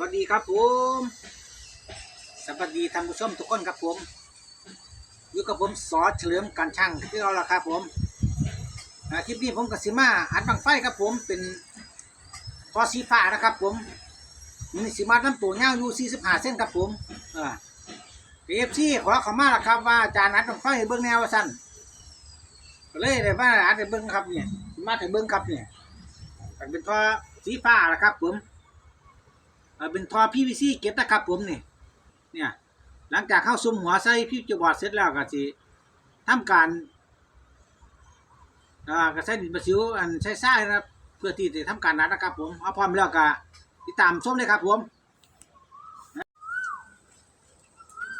วัสดีครับผม สวัสดีท่านผู้ชมทุกคนครับผมอยู่กับผมสอเฉลิมการช่างที่เราละครับผมคลิปนี้ผมกับสิมาอัดบังไฟครับผมเป็นทอสีฟ้านะครับ ผมมีสีมาน้ำตัวเงาอยู่45เส้นครับผมอ่าเอฟซีขอขมาละครับว่าจารย์อัดบังไฟเบิ้องแนวว่าสั้นเลยได้ว่าอัดเบิ้องครับเนี่ยสิมาให้เบิ้องครับเนี่ยเป็นทอสีฟ้าละครับผม เออเป็นทอ PVC เก็บนะครับผมนี่เนี่ยหลังจากเข้าซุ้มหัวใส่พิวจะบอดเสร็จแล้วก็สิทำการอ่ากระใส่ดินประสิวอันใช้ทรานะครับ เพื่อที่จะทำการนัดนะครับผมเอาพร้อมแล้วก็ติดตามชมเลยครับผม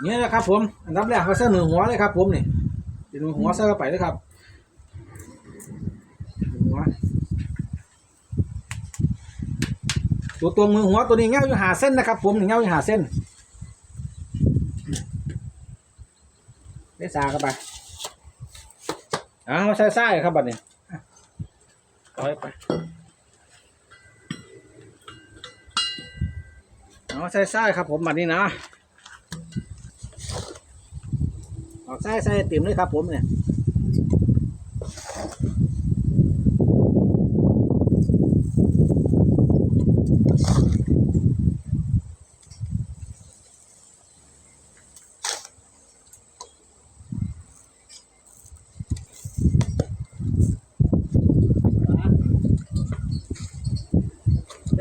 นี่แหละครับผมอันดับแรกก็ใส่มือหัวเลยครับผมนี่เป็นมือหัวใส่เข้าไปเลยครับมือหัว ตัวตัวมือหัวตัวนี้เงาอยู่หาเส้นนะครับผมนี่เงาอยู่หาเส้นได้สาเข้าไปเอาใส่ไส้ครับบัดนี้เอาไปเอาใส่ไส้ครับผมบัดนี้นะเอาไส้ใส่เต็มเลยครับผมเนี่ย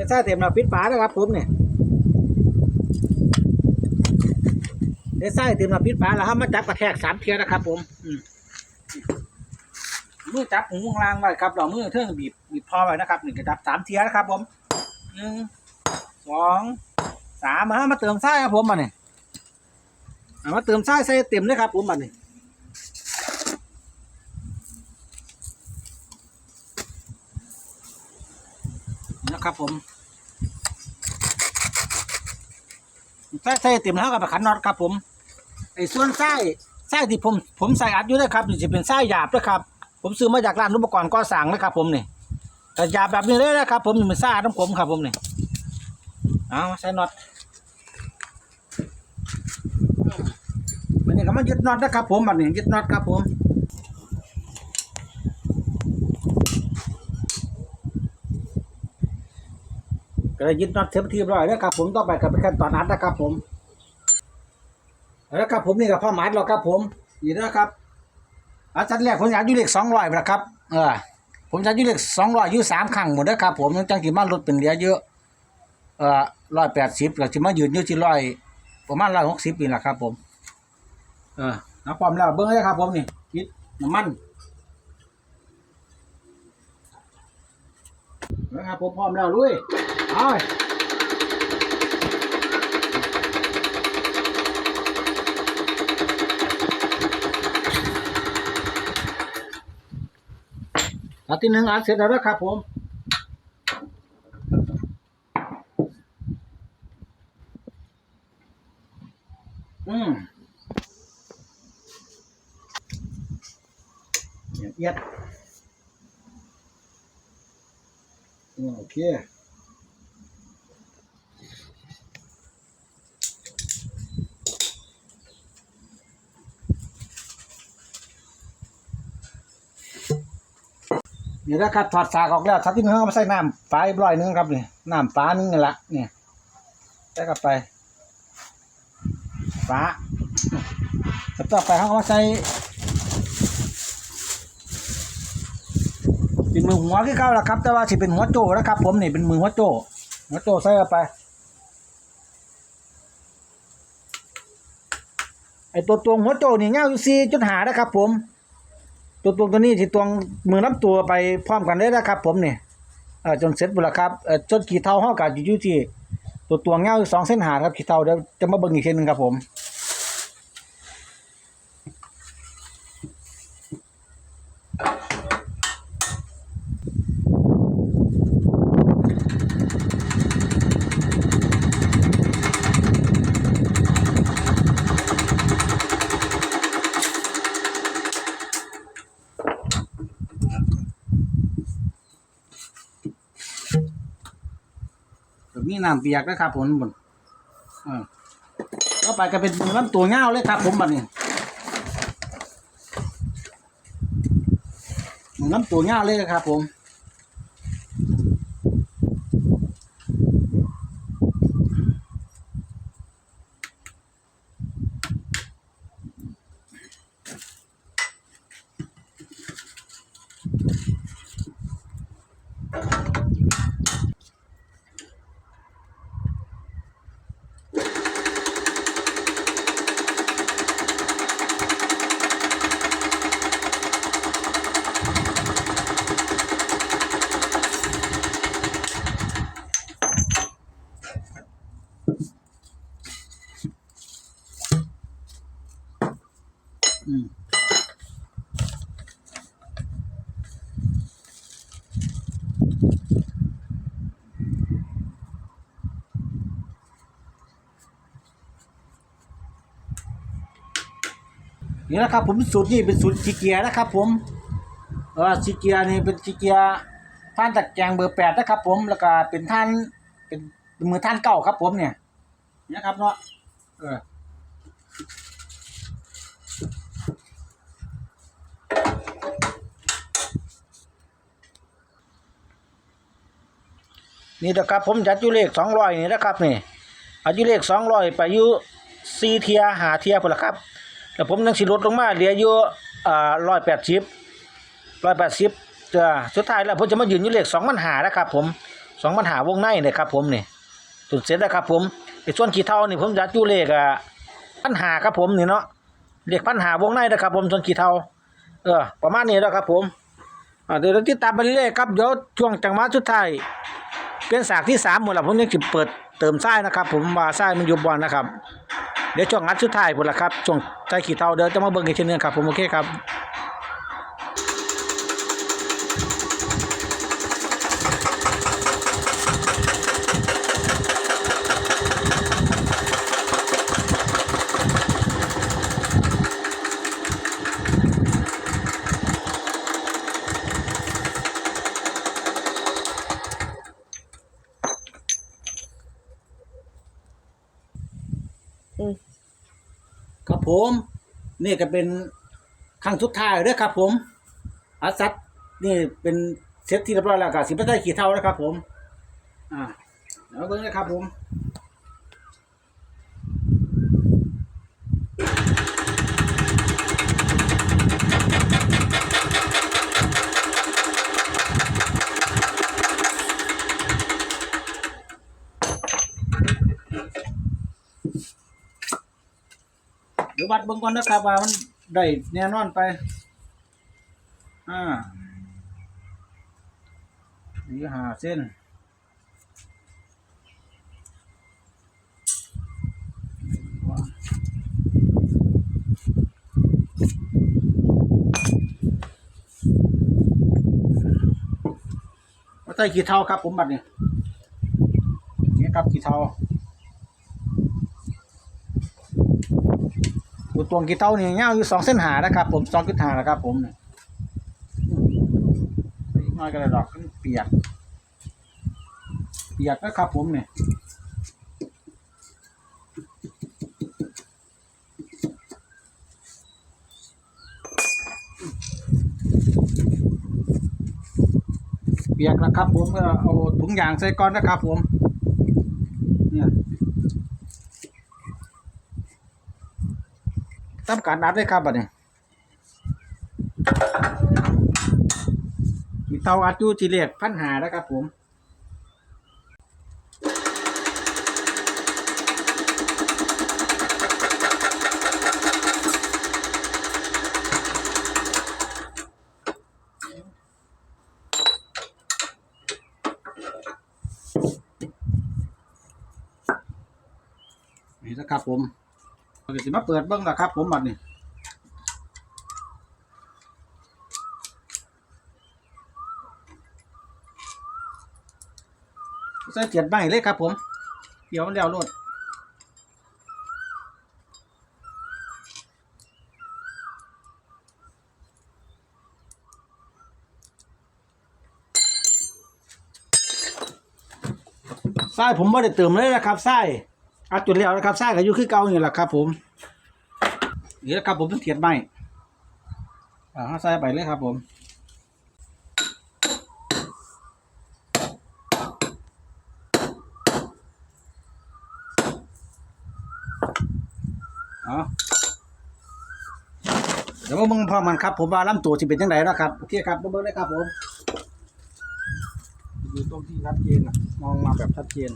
ใส่เต็มแล้วปิดฝาแล้วครับผมเนี่ยได้ใส่เต็มแล้วปิดฝาแล้วครับมาจับกระแทกสามเทียนะครับ ผมมือจับหูข้างล่างไว้ครับเรามือเทิงบีบบีบพอไว้นะครับหนึ่งกระจับสามเทียนะครับ ผมหนึ่งสองสามมามาเติมไส้ครับผมมาเนี่ยมาเติมไส้ใส่เต็มเลยครับ ผมมาเนี่ยนะครับผม ใส่ใส่เต็มแล้วกับขันน็อตครับผมไอ้ส่วนไส้ไส้ที่ผมผมใส่อัดอยู่นะครับนี่จะเป็นไส้หยาบนะครับ ผมซื้อมาจากร้านอุปกรณ์ก่อสร้างนะครับ ผมนี่แต่หยาบแบบนี้เลยนะครับ ผมนี่เป็นไส้น้ำผมครับผมนี่เอาใส่น็อตมันนี่ก็มายึดน็อตนะครับ ผมแบบนี้ยึดน็อตครับผม ได้ยึดน็อตเทปทีเรียบร้อยแล้วครับผมต่อไปก็เป็นขั้นตอนอัดนะครับผมแล้วครับผมนี่กับพ่อหมายเราครับผมนี่นะครับอาจารย์แรกผมอยากอยู่เลขสองร้อยนะครับเออผมอยากอยู่เลขสองร้อยอยู่สามครั้งหมดนะครับผมจังที่มาลดเป็นเหลือเยอะเออร้อยแปดสิบแล้วที่มายืนอยู่ที่ร้อยประมาณร้อยหกสิบนี่แหละครับ ผม เออน้ำความแล้วเบิ้งเลยครับผมนี่คิดน้ำมันนะครับผมพร้อมแล้วลุย อาอาทิตย์หนึ่งอัดเสร็จแล้วครับผมอืมเอียดโอเค เดี๋ยวนะครับถอดสากออกแล้วทักที่นึงเอามาใส่น้ำปลาอีกร้อยนึงครับนี่น้ำปลานึงนี่แหละเนี่ยใส่กลับไปฟ้าต่อไปเขาก็มาใส่เป็นมือหัวที่เข้าแล้วครับ แต่ว่าสิเป็นหัวโจ้นะครับ ผมนี่เป็นมือหัวโจ้หัวโจ้ใส่เข้าไปไอตัวตวหัวโจนี่เงาอยู่สี่จุดหานะครับผม ตัวตวงตัวนี้ที่ตวงมือนับตัวไปพร้อมกันเลยนะครับ ผมเนี่เออจนเสร็จหมดแล้วครับเออจนกี่เท่าห้อกับอยู่ที่ตัวตวงเงาอยู่สองเส้นหาครับกี่เท่าเดี๋ยวจะมาเบิ่งอีกทีหนึ่งครับผม มีน้ำเปียกนะครับผมบนอ่าต่อไปก็เป็นมือลำตัวเงาเลยครับ ผมบัดนี้มือลำตัวเงาเลยครับผม นี่นะครับผมสูตรนี่เป็นสูตรซีเกียร์นะครับ ผมเออซีเกียร์นี่เป็นซีเกียร์ท่านตัดแกงเบอร์แปดนะครับ ผมแล้วก็เป็นท่านเป็นเป็นมือท่านเก้าครับ ผมเนี่ยนี่ครับเนาะเออนี่นะครับผมจัดอยู่เลขสองร้อยนี่นะครับนี่อายุเลขสองร้อยไปอายุสี่เทียหาเทียพุ่นละครับ แล้วผมยังสิลดลงมาเหลืออยู่อ่าร้อยแปดสิบร้อยแปดสิบจะสุดท้ายแล้วผมจะมายืนอยู่เลขสองปัญหานะครับ ผมสองปัญหาวงในเนี่ยครับ ผมนี่สุดเสร็จแล้วครับผมไอ้ส่วนขี้เท่านี่ผมจัดอยู่เลขอะปัญหาครับผมนี่เนาะเลขปัญหาวงในนะครับ ผมส่วนขี้เท่าเออประมาณนี้แล้วครับ ผมเดี๋ยวเราติดตามไปเรื่อยๆครับเดี๋ยวช่วงจังหวะสุดท้ายเป็นสากที่สามหมดแล้วผมยังสิเปิดเติมไส้นะครับ ผมว่าไส้มันอยู่บอลนะครับ เดี๋ยวช่วงงัดสุดท้ายหมดละครับช่วงใจขี้เท่าเดินจะมาเบิ่งกันเช่นึงครับผมโอเคครับ ครับผม นี่ก็เป็นครั้งสุดท้ายเด้อครับ ผมอาซัดนี่เป็นเซตที่เรียบร้อยแล้วก็สิบไส้ขีดเท่านะครับ ผม อ่าแล้วเบิ่งนะครับผม วัดเบิ่งก่อนนะครับว่ามันได้แน่นอนไป อ่านี่หาเส้นมาใส่ขีดเทาครับผมบัดนี้นี่ครับขีดเทา ตัวตวงกีเต้านี่ยยาวอยู่สองเส้นหานะครับผมสองจุดหานะครับ ผมเนี่ยน้อยก็ได้ดอกเปียก เปียกนะครับ ผมเนี่ยเปียกนะครับ ผมก็เอาถุงยางใส่ก้อนนะครับ ผม เนี่ย ทำการนัดเลยครับบัดนี้มีเตาอัดอยู่ที่เลขพันหาแล้วครับผมนี่นะครับผม เดี๋ยวสิมาเปิดเบิ้งนะครับ ผมบัดนี้ใส่เทียนใบเลยครับ ผมเดี๋ยวมันแล้วโลดไส้ผมไม่ได้เติมเลยนะครับไส้ อัดจุดแล้วนะครับไส้ก็อยู่คือเก่านี่แหละครับ ผมนี่แหละครับผมต้องเทียนไม้อ่าใส่ไปเลยครับ ผมเอาเดี๋ยวมาเบิ่งพร้อมกันครับ ผมว่าลำตัวสิเป็นจังไดนะครับโอเคครับมาเบิ่งเลยครับผมอยู่ตรงที่ชัดเจนนะมองมาแบบชัดเจน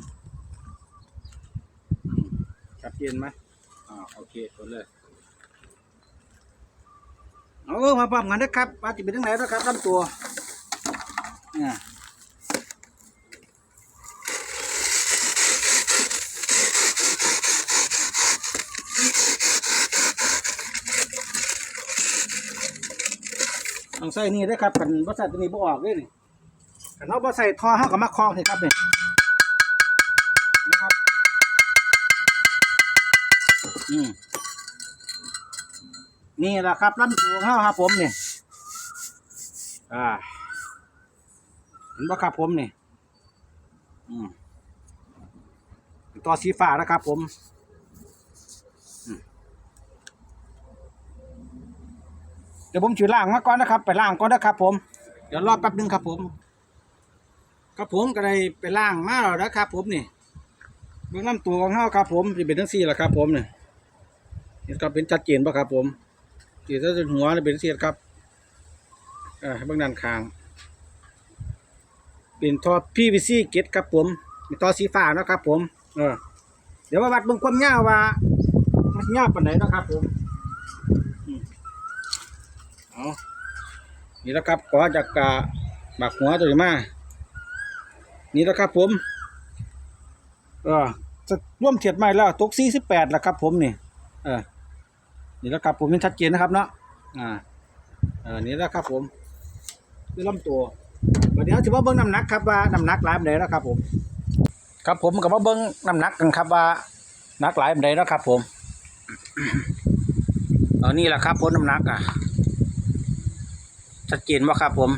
ชัดเจนไหมอ่าโอเคกดเลยเอามาพร้อมกันนะครับว่าสิเป็นจังไดนนะครับลำตัวเนี่ยต้องใส่นี่ด้วยครับกันบ่ใส่ตัวนี้บ่ออกเลยนี่กันเอาบ่ใส่ท่อเฮาก็มาคลองสิครับนี่ อืมนี่แหละครับลำตัวของเฮาครับผมนี่อ่าเห็นบ่ครับผมนี่อืมตัวสีฟ้านะครับผมเดี๋ยวผมถือล่างมาก่อนนะครับ ไปล่างก่อนนะครับ ผม เดี๋ยวรอแป๊บนึงครับ ผม ครับผมก็ได้ไปล่างมาแล้วนะครับ ผมนี่เบื้องลำตัวของเฮาครับ ผมที่เป็นทั้งสี่แหละครับ ผมเนี่ย เห็นครับเป็นชัดเจนปะครับ ผมที่ถ้าเป็นหัวเป็นเสียดครับเออเบื้องด้านข้าง เป็นท่อ PVC เกตครับผมเป็นท่อสีฟ้านะครับ ผมเออเดี๋ยวมาวัดเบื้องความยาวว่า มันยาวปานไหนนะครับ ผมเอานี่แล้วครับขอจากกะบักหัวตัวนี้มานี่แล้วครับผมเออจะร่วมเทียดใหม่แล้วตกสี่สิบแปดแล้วครับผมนี่เออ นี่แล้วครับผมเป็นชัดเจนนะครับเนาะอ่าเออนี่แล้วครับผมคือลำตัววันนี้เราจะมาเบิ้งน้ำหนักครับว่าน้ำหนักหลายปานใดแล้วครับผม ครับผมกับมาเบิ้งน้ำหนักกันครับว่านักหลายปานใดแล้วครับ ผมเออนี่แหละครับผมน้ำหนักอะชัดเจนว่าครับ ผม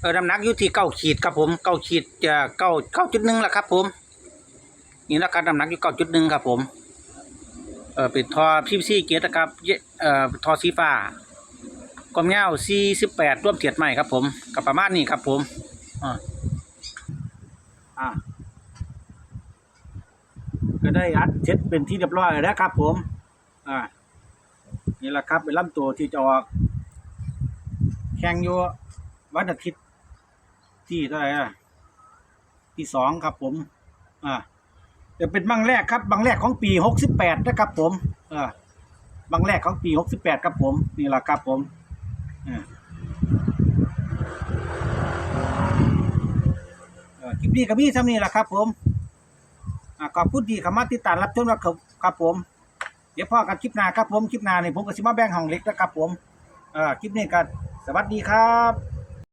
เออน้ำหนักอยู่ที่เก้าขีดครับผมเก้าขีดจะเก้าเก้าจุดหนึ่งแหละครับ ผม นี่นะครับน้ำหนักอยู่เก้าจุดหนึ่งครับผม ออเป็นทอพีซีเกียร์นะครับเอ่อทอสีฟ้าความยาวสี่สิบแปดร่วมเทียดใหม่ครับผมกับประมาณนี้ครับผมอ่าอ่าก็ได้อัดเช็ดเป็นที่เรียบร้อยแล้วครับผม อ่า นี่แหละครับเป็นลำตัวที่จะออก แข่งอยู่วันอาทิตย์ที่เท่าไหร่ที่สองครับผม อ่า จะเป็นบังแรกครับบังแรกของปีหกสิบแปดนะครับผมอ่าบังแรกของปีหกสิบแปดครับผมนี่แหละครับผมอ่าคลิปนี้ก็มีเท่านี้แหละครับ ผมอ่าขอบคุณที่เข้ามาติดตามรับชมนะครับครับผม เดี๋ยวพ่อกันคลิปหน้าครับผมคลิปหน้านี่ผมก็สิมาแบงห้องเล็กนะครับผมอ่าคลิปนี้ก็สวัสดีครับ